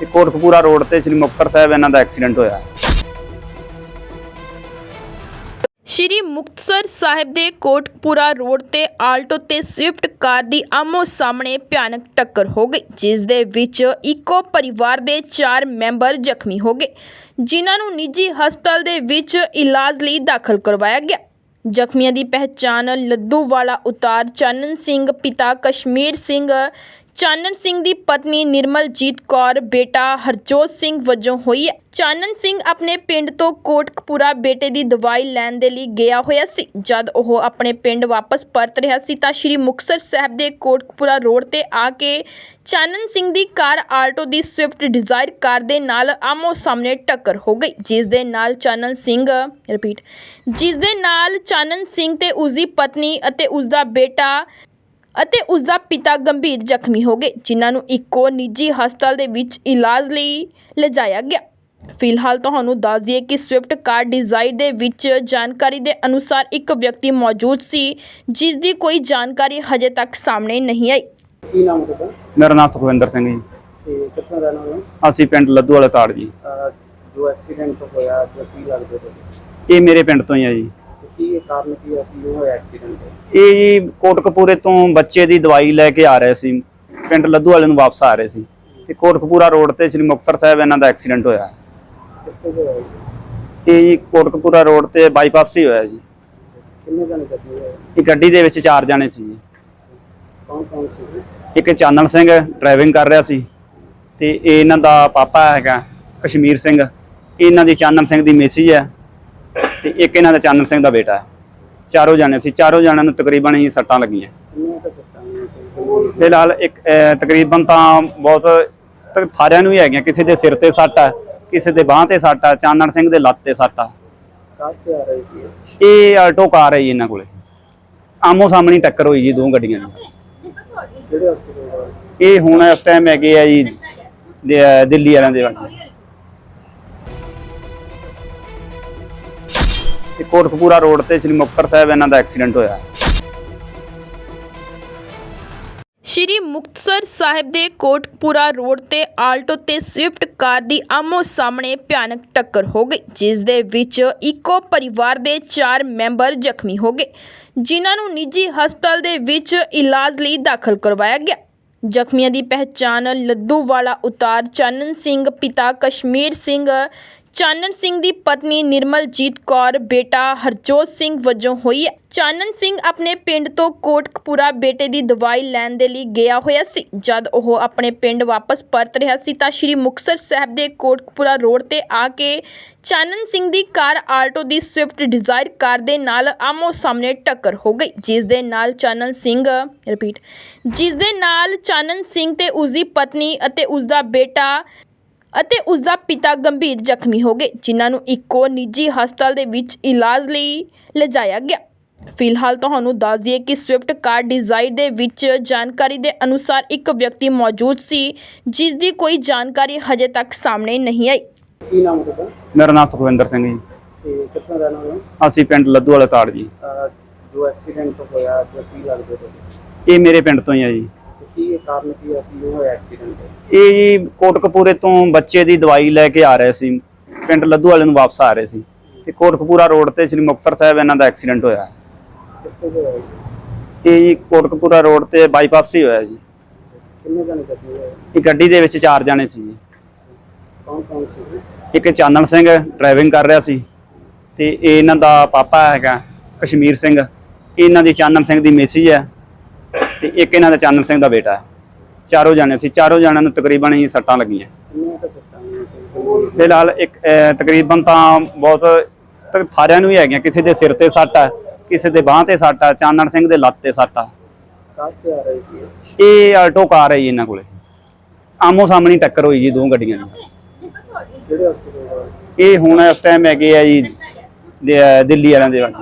ਤੇ ਕੋਟਕਪੂਰਾ ਰੋਡ ਤੇ ਸ੍ਰੀ ਮੁਕਤਸਰ ਸਾਹਿਬ ਇਹਨਾਂ ਦਾ ਐਕਸੀਡੈਂਟ ਹੋਇਆ। ਸ਼੍ਰੀ ਮੁਕਤਸਰ ਸਾਹਿਬ ਦੇ ਕੋਟਪੂਰਾ ਰੋਡ ਤੇ ਆਲਟੋ ਤੇ ਸਵਿਫਟ ਕਾਰ ਦੀ ਆਮੋ ਸਾਹਮਣੇ ਭਿਆਨਕ ਟੱਕਰ ਹੋ ਗਈ, ਜਿਸ ਦੇ ਵਿੱਚ ਇੱਕੋ ਪਰਿਵਾਰ ਦੇ 4 ਮੈਂਬਰ ਜ਼ਖਮੀ ਹੋ ਗਏ, ਜਿਨ੍ਹਾਂ ਨੂੰ ਨਿੱਜੀ ਹਸਪਤਾਲ ਦੇ ਵਿੱਚ ਇਲਾਜ ਲਈ ਦਾਖਲ ਕਰਵਾਇਆ ਗਿਆ। ਜ਼ਖਮੀਆਂ ਦੀ ਪਹਿਚਾਣ ਲੱਦੂਵਾਲਾ ਉਤਾਰ ਚਾਨਣ ਸਿੰਘ, ਪਿਤਾ ਕਸ਼ਮੀਰ ਸਿੰਘ ਚਾਨਣ ਸਿੰਘ ਦੀ ਪਤਨੀ ਨਿਰਮਲਜੀਤ ਕੌਰ, ਬੇਟਾ ਹਰਜੋਤ ਸਿੰਘ ਵਜੋਂ ਹੋਈ ਹੈ। ਚਾਨਣ ਸਿੰਘ ਆਪਣੇ ਪਿੰਡ ਤੋਂ ਕੋਟਕਪੂਰਾ ਬੇਟੇ ਦੀ ਦਵਾਈ ਲੈਣ ਦੇ ਲਈ ਗਿਆ ਹੋਇਆ ਸੀ। ਜਦ ਉਹ ਆਪਣੇ ਪਿੰਡ ਵਾਪਸ ਪਰਤ ਰਿਹਾ ਸੀ ਤਾਂ ਸ਼੍ਰੀ ਮੁਕਤਸਰ ਸਾਹਿਬ ਦੇ ਕੋਟਕਪੂਰਾ ਰੋਡ ਤੇ ਆ ਕੇ ਚਾਨਣ ਸਿੰਘ ਦੀ ਕਾਰ ਆਲਟੋ ਦੀ ਸਵਿਫਟ ਡਿਜ਼ਾਇਰ ਕਾਰ ਦੇ ਨਾਲ ਆਮੋ ਸਾਹਮਣੇ ਟੱਕਰ ਹੋ ਗਈ, ਜਿਸ ਦੇ ਨਾਲ ਚਾਨਣ ਸਿੰਘ ਰਿਪੀਟ ਜਿਸ ਦੇ ਨਾਲ ਚਾਨਣ ਸਿੰਘ ਤੇ ਉਸ ਦੀ ਪਤਨੀ ਅਤੇ ਉਸ ਦਾ ਬੇਟਾ ਅਤੇ ਉਸ ਦਾ ਪਿਤਾ ਗੰਭੀਰ ਜ਼ਖਮੀ ਹੋ ਗਏ ਜਿਨ੍ਹਾਂ ਨੂੰ ਇੱਕੋ ਨਿੱਜੀ ਹਸਪਤਾਲ ਦੇ ਵਿੱਚ ਇਲਾਜ ਲਈ ਲਿਜਾਇਆ ਗਿਆ। ਫਿਲਹਾਲ ਤੁਹਾਨੂੰ ਦੱਸ ਦਈਏ ਕਿ ਸਵਿਫਟ ਕਾਰ ਡਿਜ਼ਾਇਰ ਦੇ ਵਿੱਚ ਜਾਣਕਾਰੀ ਦੇ ਅਨੁਸਾਰ ਇੱਕ ਵਿਅਕਤੀ ਮੌਜੂਦ ਸੀ ਜਿਸ ਦੀ ਕੋਈ ਜਾਣਕਾਰੀ ਹਜੇ ਤੱਕ ਸਾਹਮਣੇ ਨਹੀਂ ਆਈ। ਕੀ ਨਾਮ ਹੈ ਤੁਹਾਡਾ? ਮੇਰਾ ਨਾਮ ਸੁਖਵਿੰਦਰ ਸਿੰਘ ਜੀ। ਤੇ ਕਿੱਥੋਂ ਰਹਿਣ ਵਾਲੇ ਹੋ? ਅਸੀਂ ਪਿੰਡ ਲੱਦੂ ਵਾਲੇ ਤਾੜ ਜੀ। ਅਹ ਜੋ ਐਕਸੀਡੈਂਟ ਹੋਇਆ ਜੋ ਕੀ ਲੱਗਦਾ ਤੁਹਾਨੂੰ ਇਹ ਮੇਰੇ ਪਿੰਡ ਤੋਂ ਹੀ ਆ ਜੀ। ਤੇ ਕੀ ਇਹ ਕਾਰਨ ਕੀ ਹੈ ਕਿ ਹੋਇਆ? ਐਕਸੀਡੈਂਟ ਇਹ ਜੀ ਕੋਟਕਪੂਰੇ ਤੋਂ ਬੱਚੇ ਦੀ ਦਵਾਈ ਲੈ ਕੇ ਆ ਰਹੇ ਸੀ। ਪਿੰਡ ਲੱਦੂ ਵਾਲੇ ਨੂੰ ਵਾਪਸ ਆ ਰਹੇ ਸੀ। ਤੇ ਕੋਟਕਪੂਰਾ ਰੋਡ ਤੇ ਸ੍ਰੀ ਮੁਕਤਸਰ ਸਾਹਿਬ ਇਹਨਾਂ ਦਾ ਐਕਸੀਡੈਂਟ ਹੋਇਆ? ਇਹ? ਜੀ ਕੋਟਕਪੂਰਾ ਰੋਡ ਤੇ ਬਾਈਪਾਸ ਤੇ ਹੀ ਹੋਇਆ ਜੀ। ਕਿੰਨੇ ਜਣੇ ਜ਼ਖਮੀ ਹੋਏ? ਇਹ ਗੱਡੀ ਦੇ ਵਿੱਚ ਚਾਰ ਜਾਣੇ ਸੀ। ਜੀ ਕੌਣ ਕੌਣ ਸੀ? ਇੱਕ ਚਾਨਣ ਸਿੰਘ ਡਰਾਈਵਿੰਗ ਕਰ ਰਿਹਾ ਸੀ। ਤੇ ਇਹ ਇਹਨਾਂ ਦਾ ਪਾਪਾ ਹੈਗਾ ਕਸ਼ਮੀਰ ਸਿੰਘ। ਇਹਨਾਂ ਦੀ ਚਾਨਣ ਸਿੰਘ ਦੀ ਮੈਸੇਜ ਹੈ। ਤੇ ਇੱਕ ਇਹਨਾਂ ਦਾ ਚਾਨਣ ਸਿੰਘ ਦਾ ਬੇਟਾ ਹੈ। ਚਾਰੋਂ ਜਾਣੇ ਸੀ। ਚਾਰੋਂ ਜਾਣਿਆਂ ਨੂੰ ਤਕਰੀਬਨ ਹੀ ਸੱਟਾਂ ਲੱਗੀਆਂ। ਫਿਲਹਾਲ ਇੱਕ ਅਹ, ਤਕਰੀਬਨ ਤਾਂ ਬਹੁਤ ਤ- ਸਾਰਿਆਂ ਨੂੰ ਹੀ ਹੈਗੀਆਂ। ਕਿਸੇ ਦੇ ਸਿਰ ਤੇ ਸੱਟ ਆ ਕਿਸੇ ਦੇ ਬਾਹ ਤੇ ਸੱਟ ਆ ਚਾਨਣ ਸਿੰਘ ਦੇ ਲੱਤ ਤੇ ਸੱਟ ਆ ਇਹ ਆਲਟੋ ਕਾਰ ਹੈ ਜੀ ਇਹਨਾਂ ਕੋਲੇ। ਆਮੋ ਸਾਹਮਣੀ ਟੱਕਰ ਹੋਈ ਜੀ ਦੋ ਗੱਡੀਆਂ ਦੀ। ਇਹ ਹੁਣ ਇਸ ਟਾਈਮ ਹੈਗੇ ਆ ਜੀ ਦੇ- ਦਿੱਲੀ ਵਾਲਿਆਂ ਦੇ ਵੱਲ। ਤੇ ਕੋਟਕਪੂਰਾ ਰੋਡ ਤੇ ਸ੍ਰੀ ਮੁਕਤਸਰ ਸਾਹਿਬ ਇਹਨਾਂ ਦਾ ਐਕਸੀਡੈਂਟ ਹੋਇਆ। ਸ਼੍ਰੀ ਮੁਕਤਸਰ ਸਾਹਿਬ ਦੇ ਕੋਟਪੂਰਾ ਰੋਡ ਤੇ ਆਲਟੋ ਤੇ ਸਵਿਫਟ ਕਾਰ ਦੀ ਆਮੋ ਸਾਹਮਣੇ ਭਿਆਨਕ ਟੱਕਰ ਹੋ ਗਈ, ਜਿਸ ਦੇ ਵਿੱਚ ਇੱਕੋ ਪਰਿਵਾਰ ਦੇ 4 ਮੈਂਬਰ ਜ਼ਖਮੀ ਹੋ ਗਏ, ਜਿਨ੍ਹਾਂ ਨੂੰ ਨਿੱਜੀ ਹਸਪਤਾਲ ਦੇ ਵਿੱਚ ਇਲਾਜ ਲਈ ਦਾਖਲ ਕਰਵਾਇਆ ਗਿਆ। ਜ਼ਖਮੀਆਂ ਦੀ ਪਹਿਚਾਣ ਲੱਦੂਵਾਲਾ ਉਤਾਰ ਚਾਨਣ ਸਿੰਘ, ਪਿਤਾ ਕਸ਼ਮੀਰ ਸਿੰਘ ਚਾਨਣ ਸਿੰਘ ਦੀ ਪਤਨੀ ਨਿਰਮਲਜੀਤ ਕੌਰ, ਬੇਟਾ ਹਰਜੋਤ ਸਿੰਘ ਵਜੋਂ ਹੋਈ ਹੈ। ਚਾਨਣ ਸਿੰਘ ਆਪਣੇ ਪਿੰਡ ਤੋਂ ਕੋਟਕਪੂਰਾ ਬੇਟੇ ਦੀ ਦਵਾਈ ਲੈਣ ਦੇ ਲਈ ਗਿਆ ਹੋਇਆ ਸੀ। ਜਦ ਉਹ ਆਪਣੇ ਪਿੰਡ ਵਾਪਸ ਪਰਤ ਰਿਹਾ ਸੀ ਤਾਂ ਸ਼੍ਰੀ ਮੁਕਤਸਰ ਸਾਹਿਬ ਦੇ ਕੋਟਕਪੂਰਾ ਰੋਡ ਤੇ ਆ ਕੇ ਚਾਨਣ ਸਿੰਘ ਦੀ ਕਾਰ ਆਲਟੋ ਦੀ ਸਵਿਫਟ ਡਿਜ਼ਾਇਰ ਕਾਰ ਦੇ ਨਾਲ ਆਮੋ ਸਾਹਮਣੇ ਟੱਕਰ ਹੋ ਗਈ, ਜਿਸ ਦੇ ਨਾਲ ਚਾਨਣ ਸਿੰਘ ਰਿਪੀਟ ਜਿਸ ਦੇ ਨਾਲ ਚਾਨਣ ਸਿੰਘ ਤੇ ਉਸ ਦੀ ਪਤਨੀ ਅਤੇ ਉਸ ਦਾ ਬੇਟਾ ਅਤੇ ਉਸ ਦਾ ਪਿਤਾ ਗੰਭੀਰ ਜ਼ਖਮੀ ਹੋ ਗਏ ਜਿਨ੍ਹਾਂ ਨੂੰ ਇੱਕੋ ਨਿੱਜੀ ਹਸਪਤਾਲ ਦੇ ਵਿੱਚ ਇਲਾਜ ਲਈ ਲਿਜਾਇਆ ਗਿਆ। ਫਿਲਹਾਲ ਤੁਹਾਨੂੰ ਦੱਸ ਦਈਏ ਕਿ ਸਵਿਫਟ ਕਾਰ ਡਿਜ਼ਾਇਰ ਦੇ ਵਿੱਚ ਜਾਣਕਾਰੀ ਦੇ ਅਨੁਸਾਰ ਇੱਕ ਵਿਅਕਤੀ ਮੌਜੂਦ ਸੀ ਜਿਸ ਦੀ ਕੋਈ ਜਾਣਕਾਰੀ ਹਜੇ ਤੱਕ ਸਾਹਮਣੇ ਨਹੀਂ ਆਈ। ਕੀ ਨਾਮ ਹੈ ਤੁਹਾਡਾ? ਮੇਰਾ ਨਾਮ ਸੁਖਵਿੰਦਰ ਸਿੰਘ ਜੀ। ਤੇ ਕਿੱਥੋਂ ਰਹਿਣ ਵਾਲੇ ਹੋ? ਅਸੀਂ ਪਿੰਡ ਲੱਦੂ ਵਾਲੇ ਤਾੜ ਜੀ। ਜੋ ਐਕਸੀਡੈਂਟ ਹੋਇਆ ਜੋ ਕੀ ਲੱਗਦਾ ਤੁਹਾਨੂੰ ਇਹ ਮੇਰੇ ਪਿੰਡ ਤੋਂ ਹੀ ਆ ਜੀ। ਕੀ ਇਹ ਕਾਰਨ ਕੀ ਹੈ ਕਿ ਹੋਇਆ ਐਕਸੀਡੈਂਟ ਇਹ ਜੀ ਕੋਟਕਪੂਰੇ ਤੋਂ ਬੱਚੇ ਦੀ ਦਵਾਈ ਲੈ ਕੇ ਆ ਰਹੇ ਸੀ। ਪਿੰਡ ਲੱਦੂ ਵਾਲੇ ਨੂੰ ਵਾਪਸ ਆ ਰਹੇ ਸੀ। ਤੇ ਕੋਟਕਪੂਰਾ ਰੋਡ ਤੇ ਸ੍ਰੀ ਮੁਕਤਸਰ ਸਾਹਿਬ ਇਹਨਾਂ ਦਾ ਐਕਸੀਡੈਂਟ ਹੋਇਆ। ਕਿੱਥੇ ਹੋਇਆ ਜੀ? ਇਹ ਜੀ ਕੋਟਕਪੂਰਾ ਰੋਡ ਤੇ ਬਾਈਪਾਸ ਤੇ ਹੀ ਹੋਇਆ ਜੀ। ਕਿੰਨੇ ਜਣੇ ਜ਼ਖਮੀ ਹੋਏ? ਇਹ ਗੱਡੀ ਦੇ ਵਿੱਚ ਚਾਰ ਜਾਣੇ ਸੀ। ਜੀ ਕੌਣ ਕੌਣ ਸੀ? ਇੱਕ ਚਾਨਣ ਸਿੰਘ ਡਰਾਈਵਿੰਗ ਕਰ ਰਿਹਾ ਸੀ। ਤੇ ਇਹ ਇਹਨਾਂ ਦਾ ਪਾਪਾ ਹੈਗਾ ਕਸ਼ਮੀਰ ਸਿੰਘ। ਇਹਨਾਂ ਦੀ ਚਾਨਣ ਸਿੰਘ ਦੀ ਮੈਸੇਜ ਹੈ। ਤੇ ਇੱਕ ਇਹਨਾਂ ਦਾ ਚਾਨਣ ਸਿੰਘ ਦਾ ਬੇਟਾ ਹੈ। ਚਾਰੋਂ ਜਾਣੇ ਸੀ ਚਾਰੋਂ ਜਾਣਿਆਂ ਨੂੰ ਤਕਰੀਬਨ ਹੀ ਸੱਟਾਂ ਲੱਗੀਆਂ। ਫਿਲਹਾਲ ਇੱਕ ਅਹ, ਤਕਰੀਬਨ ਤਾਂ ਬਹੁਤ ਤ- ਸਾਰਿਆਂ ਨੂੰ ਹੀ ਹੈਗੀਆਂ। ਕਿਸੇ ਦੇ ਸਿਰ ਤੇ ਸੱਟ ਹੈ ਕਿਸੇ ਦੇ ਬਾਹ ਤੇ ਸੱਟ ਹੈ ਚਾਨਣ ਸਿੰਘ ਦੇ ਲੱਤ ਤੇ ਸੱਟ ਆ ਰਹੀ ਸੀ ਇਹ। ਆਲਟੋ ਕਾਰ ਹੈ ਜੀ ਇਹਨਾਂ ਕੋਲੇ। ਆਮੋ ਸਾਹਮਣੀ ਟੱਕਰ ਹੋਈ ਜੀ ਦੋ ਗੱਡੀਆਂ ਦੀ। ਹਸਪਤਾਲ ਇਹ ਹੁਣ ਇਸ ਟਾਈਮ ਹੈਗੇ ਆ ਜੀ ਦੇ- ਦਿੱਲੀ ਵਾਲਿਆਂ ਦੇ ਵੱਲ।